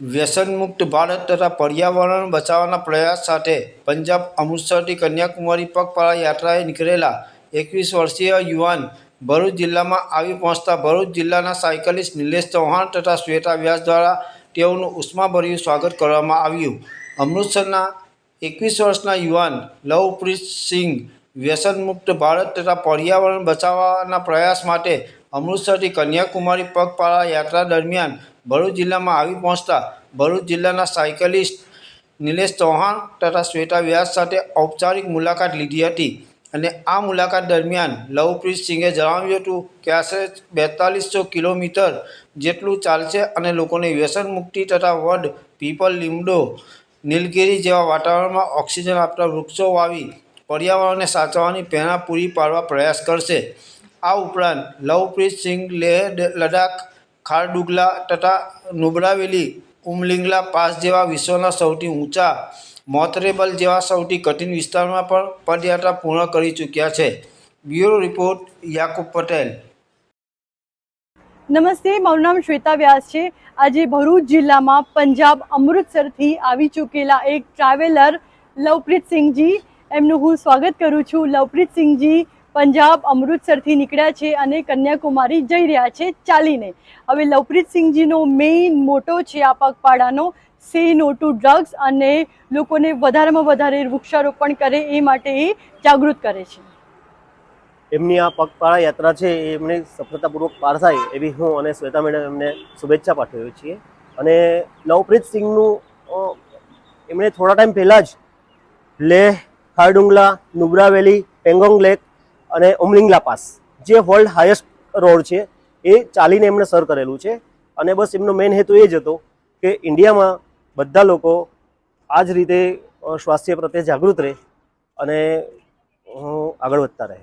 વ્યસનમુક્ત ભારત તથા પર્યાવરણ બચાવવાના પ્રયાસ સાથે પંજાબ અમૃતસરથી કન્યાકુમારી પગપાળા યાત્રાએ નીકળેલા એકવીસ વર્ષીય યુવાન ભરૂચ જિલ્લામાં આવી પહોંચતા ભરૂચ જિલ્લાના સાયકલિસ્ટ નિલેશ ચૌહાણ તથા શ્વેતા વ્યાસ દ્વારા તેઓનું ઉષ્માભર્યું સ્વાગત કરવામાં આવ્યું. અમૃતસરના એકવીસ વર્ષના યુવાન લવપ્રીત સિંહ વ્યસનમુક્ત ભારત તથા પર્યાવરણ બચાવવાના પ્રયાસ માટે અમૃતસરથી કન્યાકુમારી પગપાળા યાત્રા દરમિયાન ભરૂચ જિલ્લામાં આવી પહોંચતા ભરૂચ જિલ્લાના સાયકલિસ્ટ નિલેશ ચૌહાણ તથા શ્વેતા વ્યાસ સાથે ઔપચારિક મુલાકાત લીધી હતી અને આ મુલાકાત દરમિયાન લવપ્રીત સિંઘે જણાવ્યું હતું કે આશરે બેતાલીસો કિલોમીટર જેટલું ચાલશે અને લોકોને વ્યસન મુક્તિ તથા વડ, પીપલ, લીમડો, નીલગિરી જેવા વાતાવરણમાં ઓક્સિજન આપતા વૃક્ષો વાવી પર્યાવરણને સાચવવાની પ્રેરણા પૂરી પાડવા પ્રયાસ કરશે. આ ઉપરાંત લવપ્રીત સિંઘ લેહ લદ્દાખ ખારડુગલા તથા નુબ્રાવેલી ઉમલિંગલા પાસ જેવા વિશ્વના સૌથી ઊંચા મોતરેબલ જેવા સૌથી કઠિન વિસ્તારમાં પણ પદયાત્રા પૂર્ણ કરી ચૂક્યા છે. Bureau report, Yakub Patel. નમસ્તે, મારું નામ શ્વેતા વ્યાસ છે. આજે ભરૂચ જિલ્લામાં પંજાબ અમૃતસરથી આવી ચૂકેલા એક ટ્રાવેલર લવપ્રીત સિંહજી એમનું હું સ્વાગત કરું છું. લવપ્રીત સિંહજી પંજાબ અમૃતસરથી નીકળ્યા છે અને કન્યાકુમારી જઈ રહ્યા છે ચાલીને. હવે લવપ્રીત સિંહજીનો મેઇન મોટો છે આ પગપાળાનો. સે નો ટુ ડ્રગ્સ અને લોકોને વધારેમાં વધારે વૃક્ષારોપણ કરે એ માટે એ જાગૃત કરે છે. એમની આ પગપાળા યાત્રા છે એમને સફળતાપૂર્વક પાર થાય એવી હું અને શ્વેતા મેડમ એમને શુભેચ્છા પાઠવીએ છીએ. અને લવપ્રીત સિંહનું એમણે થોડા ટાઈમ પહેલાં જ લેહ, ખારડુંગલા, નુબ્રા વેલી, પેંગોંગ લેક અને ઉમલિંગલા પાસ, જે વર્લ્ડ હાઈએસ્ટ રોડ છે, એ ચાલીને એમણે સર કરેલું છે. અને બસ એમનો મેઇન હેતુ એ જ હતો કે ઇન્ડિયામાં બધા લોકો આ જ રીતે સ્વાસ્થ્ય પ્રત્યે જાગૃત રહે અને આગળ વધતા રહે.